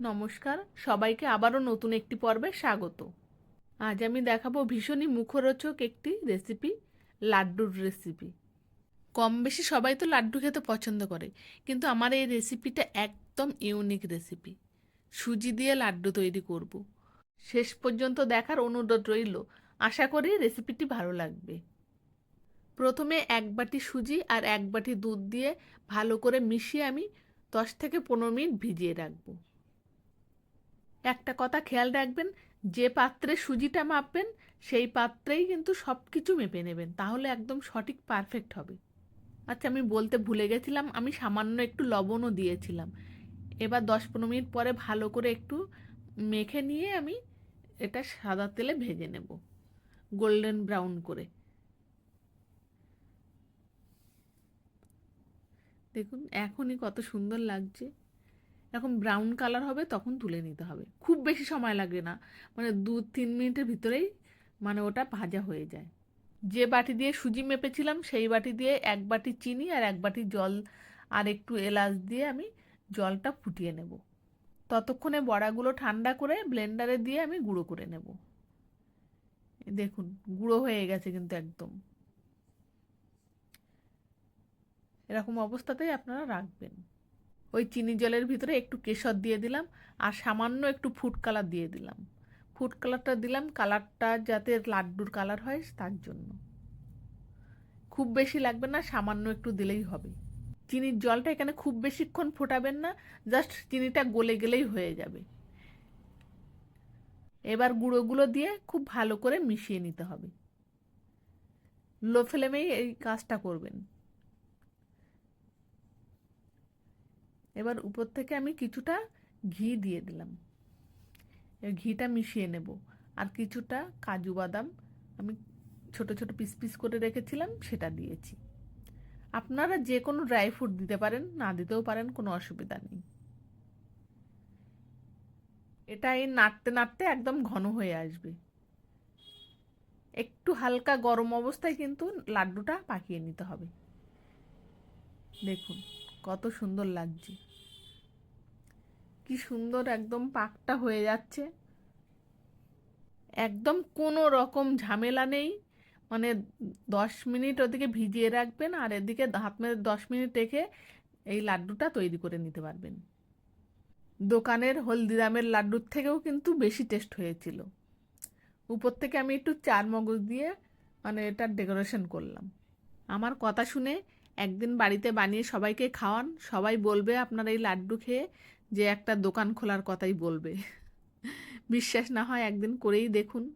নমস্কার, সবাইকে আবারও নতুন একটি পর্বে স্বাগত। আজ আমি দেখাবো ভীষণই মুখরোচক একটি রেসিপি লাড্ডুর রেসিপি কম বেশি সবাই তো লাড্ডু খেতে পছন্দ করে, কিন্তু আমার এই রেসিপিটা একদম ইউনিক রেসিপি সুজি দিয়ে লাড্ডু তৈরি করব। শেষ পর্যন্ত দেখার অনুরোধ রইল, আশা করি রেসিপিটি ভালো লাগবে। প্রথমে এক বাটি সুজি আর এক বাটি দুধ দিয়ে ভালো করে মিশিয়ে আমি দশ থেকে পনেরো মিনিট ভিজিয়ে রাখব। একটা কথা খেয়াল রাখবেন, যে পাত্রে সুজিটা মাপবেন, সেই পাত্রেই কিন্তু সব কিছু মেপে নেবেন, তাহলে একদম সঠিক পারফেক্ট হবে। আচ্ছা আমি বলতে ভুলে গেছিলাম, আমি সামান্য একটু লবণও দিয়েছিলাম। এবার দশ পনেরো মিনিট পরে ভালো করে একটু মেখে নিয়ে আমি এটা সাদা তেলে ভেজে নেব, গোল্ডেন ব্রাউন করে। দেখুন, এখনই কত সুন্দর লাগছে। এরকম ব্রাউন কালার হবে তখন তুলে নিতে হবে। খুব বেশি সময় লাগে না। মানে দু তিন মিনিটের ভিতরেই মানে ওটা ভাজা হয়ে যায়। যে বাটি দিয়ে সুজি মেপেছিলাম সেই বাটি দিয়ে এক বাটি চিনি আর এক বাটি জল আর একটু এলাচ দিয়ে আমি জলটা ফুটিয়ে নেব। ততক্ষণে বড়াগুলো ঠান্ডা করে ব্লেন্ডারে দিয়ে আমি গুঁড়ো করে নেব। দেখুন, গুঁড়ো হয়ে গেছে কিন্তু একদম। এরকম অবস্থাতেই আপনারা রাখবেন। ওই চিনি জলের ভিতরে একটু কেশর দিয়ে দিলাম আর সামান্য একটু ফুড কালার দিয়ে দিলাম। ফুড কালারটা দিলাম কালারটা যাতে লাড্ডুর কালার হয় তার জন্য। খুব বেশি লাগবে না, সামান্য একটু দিলেই হবে। চিনির জলটা এখানে খুব বেশিক্ষণ ফোটাবেন না জাস্ট চিনিটা গলে গেলেই হয়ে যাবে। এবার গুঁড়োগুলো দিয়ে খুব ভালো করে মিশিয়ে নিতে হবে। লো ফ্লেমেই এই কাজটা করবেন। এবার উপর থেকে আমি কিছুটা ঘি দিয়ে দিলাম। ঘিটা মিশিয়ে নেব। আর কিছুটা কাজু বাদাম আমি ছোট ছোট পিস পিস করে রেখেছিলাম, সেটা দিয়েছি। আপনারা যে কোনো ড্রাই ফ্রুট দিতে পারেন, না দিতেও পারেন, কোনো অসুবিধা নেই। এটা এই নাড়তে নাড়তে একদম ঘন হয়ে আসবে। একটু হালকা গরম অবস্থায় কিন্তু লাড্ডুটা পাকিয়ে নিতে হবে। দেখুন। কত সুন্দর লাগছে। কি সুন্দর একদম পাকটা হয়ে যাচ্ছে। একদম কোনো রকম ঝামেলা নেই। মানে দশ মিনিট ওদিকে ভিজিয়ে রাখবেন আর এদিকে হাত মেরে দশ মিনিট রেখে এই লাড্ডুটা তৈরি করে নিতে পারবেন। দোকানের হলদিরামের লাড্ডুর থেকেও কিন্তু বেশি টেস্ট হয়েছিল। উপর থেকে আমি একটু চার মগজ দিয়ে মানে এটা ডেকোরেশন করলাম। আমার কথা শুনে একদিন বাড়িতে বানিয়ে সবাইকে খাওয়ান। সবাই বলবে আপনার এই লাড্ডু খেয়ে যে একটা দোকান খোলার কথাই বলবে। বিশ্বাস না হয় একদিন করেই দেখুন।